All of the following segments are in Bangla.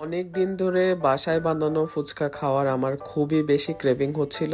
অনেক দিন ধরে বাসায় বানানো ফুচকা খাওয়ার আমার খুবই বেশি ক্রেভিং হচ্ছিল।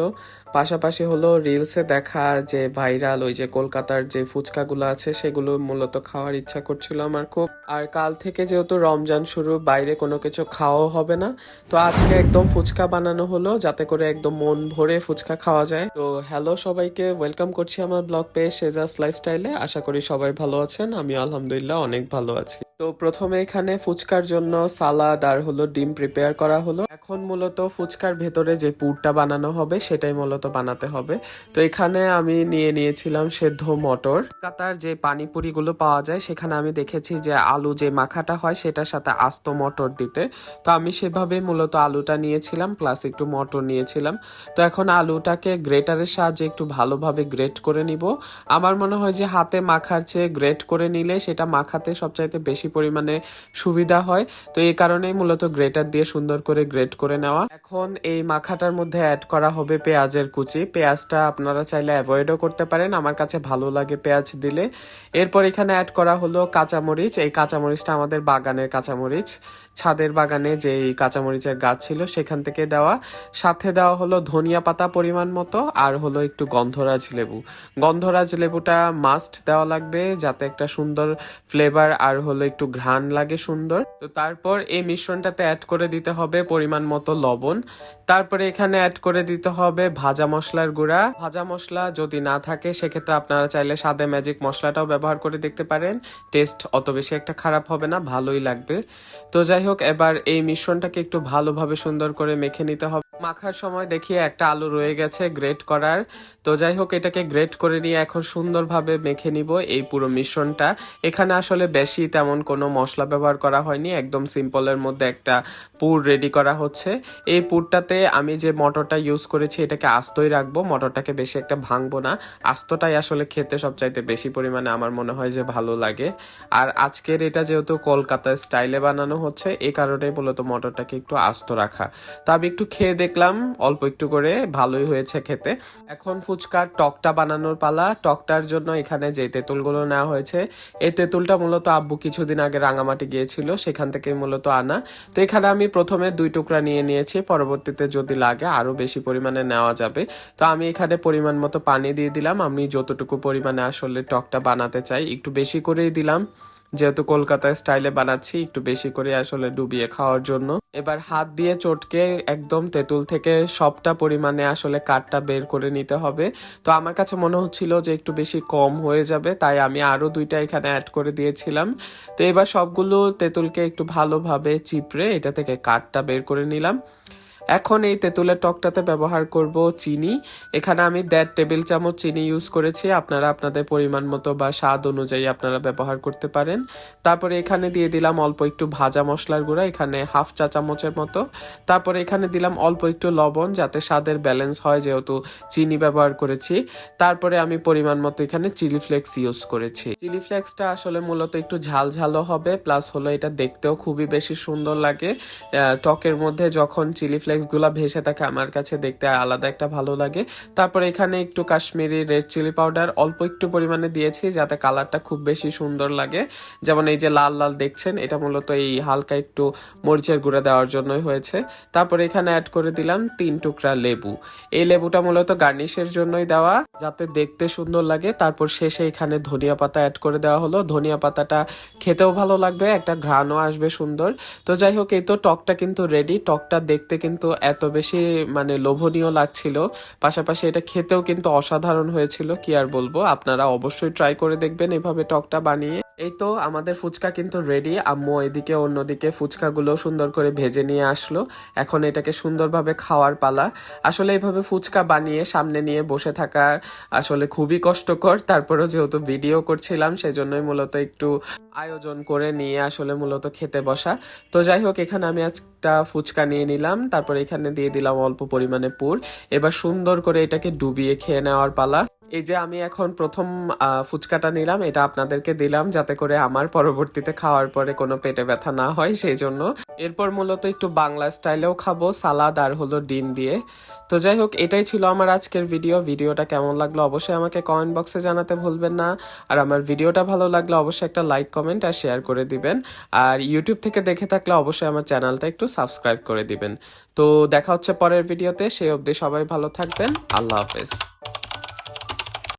পাশাপাশি হলো রিলসে দেখা যে ভাইরাল ওই যে কলকাতার যে ফুচকাগুলো আছে, সেগুলো মূলত খাওয়ার ইচ্ছা করছিল আমার খুব। আর কাল থেকে যেহেতু রমজান শুরু, বাইরে কোনো কিছু খাওয়াও হবে না। তো আজকে একদম ফুচকা বানানো হলো, যাতে করে একদম মন ভরে ফুচকা খাওয়া যায়। তো হ্যালো সবাইকে, ওয়েলকাম করছি আমার ব্লগ পেয়ে সেজাস লাইফস্টাইলে আশা করি সবাই ভালো আছেন আমি আলহামদুলিল্লাহ অনেক ভালো আছি। তো প্রথমে এখানে ফুচকার জন্য সালাদ আর হলো ডিম প্রিপেয়ার করা হলো। এখন মূলত ফুচকার ভেতরে যে পুরটা বানানো হবে, সেটাই মূলত বানাতে হবে। তো এখানে আমি নিয়ে নিয়েছিলাম সেদ্ধ মটর। কাতার যে পানিপুরিগুলো পাওয়া যায়, সেখানে আমি দেখেছি যে আলু যে মাখাটা হয়, সেটার সাথে আস্ত মটর দিতে। তো আমি সেভাবে মূলত আলুটা নিয়েছিলাম প্লাস একটু মটর নিয়েছিলাম। তো এখন আলুটাকে গ্রেটারের সাহায্যে একটু ভালোভাবে গ্রেট করে নিব। আমার মনে হয় যে হাতে মাখার চেয়ে গ্রেট করে নিলে সেটা মাখাতে সবচাইতে বেশি পরিমাণে সুবিধা হয়। তো এই কারণেই মূলত গ্রেটার দিয়ে সুন্দর করে গ্রেট করে নেওয়া। এখন এই মাখাটার মধ্যে অ্যাড করা হবে পেঁয়াজের কুচি। পেঁয়াজটা আপনারা চাইলে অ্যাভয়েডও করতে পারেন। আমার কাছে ভালো লাগে পেঁয়াজ দিলে। এরপর এখানে অ্যাড করা হলো কাঁচামরিচ। এই কাঁচামরিচটা আমাদের বাগানের কাঁচামরিচ। ছাদের বাগানে যে কাঁচামরিচের গাছ ছিল সেখান থেকে দেওয়া। সাথে দেওয়া হলো ধনিয়া পাতা পরিমাণ মতো আর হলো একটু গন্ধরাজ লেবু। গন্ধরাজ লেবুটা মাস্ট দেওয়া লাগবে যাতে একটা সুন্দর ফ্লেভার আর হলো একটু ঘ্রাণ লাগে সুন্দর। তো তারপর এই মিশ্রণটাতে অ্যাড করে দিতে হবে পরিমাণ মতো লবণ। তারপরে এখানে অ্যাড করে দিতে হবে ভাজা মশলার গুঁড়া। ভাজা মশলা যদি না থাকে, সেক্ষেত্রে আপনারা চাইলে সাদা ম্যাজিক মশলাটাও ব্যবহার করে দেখতে পারেন। টেস্ট অত বেশি একটা খারাপ হবে না, ভালোই লাগবে। তো যাই হোক, এবার এই মিশ্রণটাকে একটু ভালোভাবে সুন্দর করে মেখে নিতে হবে। মাখার সময় দেখি একটা আলু রয়ে গেছে গ্রেট করার। তো যাই হোক, এটাকে গ্রেট করে নিয়ে এখন সুন্দরভাবে মেখে নিব এই পুরো মিশ্রণটা। এখানে আসলে বেশি তেমন কোনো মশলা ব্যবহার করা হয়নি, একদম সিম্পলের মধ্যে একটা পুর রেডি করা হচ্ছে। এই পুরটাতে আমি যে মটরটা ইউজ করেছি, এটাকে আস্তই রাখব, মটরটাকে বেশি একটা ভাঙবো না। আস্তটাই আসলে খেতে সবচাইতে বেশি পরিমাণে আমার মনে হয় যে ভালো লাগে। আর আজকের এটা যেহেতু কলকাতা স্টাইলে বানানো হচ্ছে এই কারণে মূলত মটরটাকে একটু আস্ত রাখা। তো আমি একটু খেয়ে দেখলাম, অল্প একটু করে, ভালোই হয়েছে খেতে। এখন ফুচকার টকটা বানানোর পালা। টকটার জন্য এখানে যে তেঁতুলগুলো নেওয়া হয়েছে, এই তেঁতুলটা মূলত আব্বু কিছুদিন আগে রাঙামাটি গিয়েছিল, সেখান থেকে মূলত আনা। তো এখানে আমি প্রথমে দুই টুকরা নিয়ে নিয়েছি, পরবর্তীতে যদি লাগে আরও বেশি পরিমাণে নেওয়া যাবে। তো আমি এখানে পরিমাণ মতো পানি দিয়ে দিলাম। আমি যতটুকু পরিমাণে আসলে টকটা বানাতে চাই, একটু বেশি করেই দিলাম। যেহেতু কলকাতায় স্টাইলে বানাচ্ছি, একটু বেশি করে আসলে ডুবিয়ে খাওয়ার জন্য। এবার হাত দিয়ে চটকে একদম তেঁতুল থেকে সবটা পরিমাণে আসলে কাঠটা বের করে নিতে হবে। তো আমার কাছে মনে হচ্ছিল যে একটু বেশি কম হয়ে যাবে, তাই আমি আরও দুইটা এখানে অ্যাড করে দিয়েছিলাম। তো এবার সবগুলো তেঁতুলকে একটু ভালোভাবে চিপড়ে এটা থেকে কাঠটা বের করে নিলাম। এখন এই তেঁতুলের টকটাতে ব্যবহার করব চিনি। এখানে আমি দেড় টেবিল চামচ চিনি ইউজ করেছি। আপনারা আপনাদের পরিমাণ মতো বা স্বাদ অনুযায়ী আপনারা ব্যবহার করতে পারেন। তারপরে এখানে দিয়ে দিলাম অল্প একটু ভাজা মশলার গুঁড়া, এখানে হাফ চা চামচের মতো। তারপরে এখানে দিলাম অল্প একটু লবণ যাতে স্বাদের ব্যালেন্স হয় যেহেতু চিনি ব্যবহার করেছি। তারপরে আমি পরিমাণ মতো এখানে চিলি ফ্লেক্স ইউজ করেছি। চিলি ফ্লেক্সটা আসলে মূলত একটু ঝাল ঝালও হবে প্লাস হলো এটা দেখতেও খুবই বেশি সুন্দর লাগে। টকের মধ্যে যখন চিলি ফ্লেক্স গুলা ভেসে থাকে আমার কাছে দেখতে আলাদা একটা ভালো লাগে। তারপরে এখানে একটু কাশ্মীরি রেড চিলি পাউডার অল্প একটু পরিমাণে দিয়েছি যাতে কালারটা খুব বেশি সুন্দর লাগে। যেমন এই যে লাল লাল দেখছেন, এটা মূলত এই হালকা একটু মরিচের গুঁড়া দেওয়ার জন্যই হয়েছে। তারপরে এখানে অ্যাড করে দিলাম তিন টুকরা লেবু। এই লেবুটা মূলত গার্নিশের জন্যই দেওয়া, যাতে দেখতে সুন্দর লাগে। তারপর শেষে এখানে ধনিয়া পাতা অ্যাড করে দেওয়া হলো। ধনিয়া পাতাটা খেতেও ভালো লাগবে, একটা ঘ্রাণও আসবে সুন্দর। তো যাই হোক, এই তো টকটা কিন্তু রেডি টকটা দেখতে কিন্তু এত বেশি মানে লোভনীয় লাগছিল। পাশাপাশি এটা খেতেও কিন্তু অসাধারণ হয়েছিল, কি আর বলব? আপনারা অবশ্যই ট্রাই করে দেখবেন এভাবে টকটা বানিয়ে। এই তো আমাদের ফুচকা কিন্তু রেডি আম্মু এদিকে অন্যদিকে ফুচকাগুলো সুন্দর করে ভেজে নিয়ে আসলো। এখন এটাকে সুন্দরভাবে খাওয়ার পালা। আসলে এইভাবে ফুচকা বানিয়ে সামনে নিয়ে বসে থাকা আসলে খুবই কষ্টকর। তারপরেও যেহেতু ভিডিও করছিলাম, সেজন্যই মূলত একটু আয়োজন করে নিয়ে আসলে মূলত খেতে বসা। তো যাই হোক, এখানে আমি একটা ফুচকা নিয়ে নিলাম। তারপর এখানে দিয়ে দিলাম অল্প পরিমাণে পুর। এবার সুন্দর করে এটাকে ডুবিয়ে খেয়ে নেওয়ার পালা। এই যে আমি এখন প্রথম ফুচকাটা নিলাম, এটা আপনাদেরকে দিলাম যাতে করে আমার পরবর্তীতে খাওয়ার পরে কোনো পেটে ব্যথা না হয়, সেই জন্য। এরপর মূলত একটু বাংলা স্টাইলেও খাব, সালাদ আর হলো ডিম দিয়ে। তো যাই হোক, এটাই ছিল আমার আজকের ভিডিও। ভিডিওটা কেমন লাগল অবশ্যই আমাকে কমেন্ট বক্সে জানাতে ভুলবেন না। আর আমার ভিডিওটা ভালো লাগলে অবশ্যই একটা লাইক, কমেন্ট আর শেয়ার করে দিবেন। আর ইউটিউব থেকে দেখে থাকলে অবশ্যই আমার চ্যানেলটা একটু সাবস্ক্রাইব করে দিবেন। তো দেখা হচ্ছে পরের ভিডিওতে, সেই অবধি সবাই ভালো থাকবেন। আল্লাহ হাফেজ।